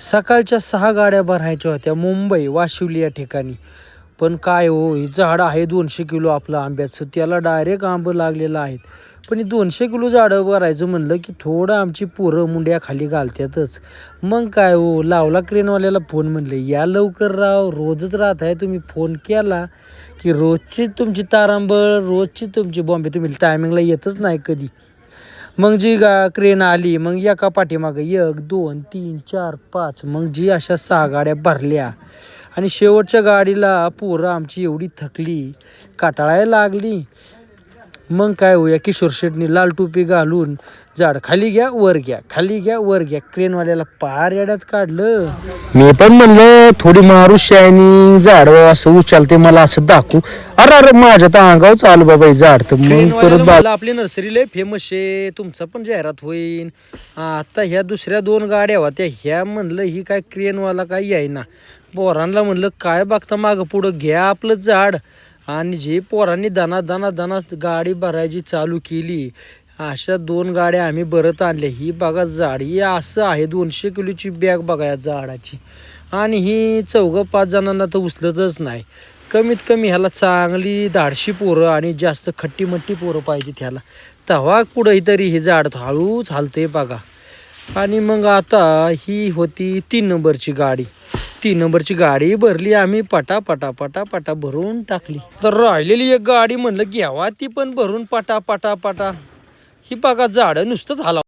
सकाळच्या सहा गाड्या भरायच्या होत्या मुंबई वाशिवली या ठिकाणी. पण काय हो हे झाड आहे दोनशे किलो आपलं आंब्याचं त्याला डायरेक्ट आंबं लागलेलं आहेत. पण दोनशे किलो झाडं भरायचं म्हणलं की थोडं आमची पोरं मुंड्या खाली घालतातच. मग काय हो लावला क्रेनवाल्याला फोन म्हणले या लवकर राव रोजच राहत आहे तुम्ही फोन केला की रोजची तुमची तारांबळ रोजची तुमची बॉम्बे तुम्ही टायमिंगला येतच नाही कधी. मग जी गा क्रेन आली मग एका पाठीमागं एक दोन तीन चार पाच मग जी अशा सहा गाड्या भरल्या. आणि शेवटच्या गाडीला पोरं आमची एवढी थकली काटाळायला लागली. मग काय होया किशोर शेटनी लाल टोपी घालून झाड खाली घ्या वर घ्या खाली घ्या वर घ्या. क्रेनवाल्याला पार येड्यात काढलं. मी पण म्हणलं थोडी मारू शायनिंग झाड असं उचलते मला असं दाखवू. अरे अरे माझ्या तर अंगावर चालू बाबा हे झाड. तर मग परत बा- आपली नर्सरी लय फेमस आहे तुमचा पण जाहिरात होईल आता ह्या दुसऱ्या दोन गाड्या होत्या ह्या म्हणलं ही काय क्रेनवाला काय यायना पोरांना म्हणलं काय बघता मागं पुढं घ्या आपलं झाड. आणि जे पोरांनी दना दना दना गाडी भरायची चालू केली अशा दोन गाड्या आम्ही भरत आणल्या. ही बघा झाड ही असं आहे दोनशे किलोची बॅग बघा या झाडाची. आणि ही चौघं पाच जणांना तर उचलतच नाही. कमीत कमी ह्याला चांगली धाडशी पोरं आणि जास्त खट्टी मट्टी पोरं पाहिजे ह्याला. तेव्हा कुठंही हे झाड हळूच हालते बघा. आणि मग आता ही होती तीन नंबरची गाडी. तीन नंबरची गाडी भरली आम्ही पटा पटा पटा पटा भरून टाकली. तर राहिलेली एक गाडी म्हणलं घ्यावा ती पण भरून पटा पटा पटा. ही बघा झाडं नुसतं झाला.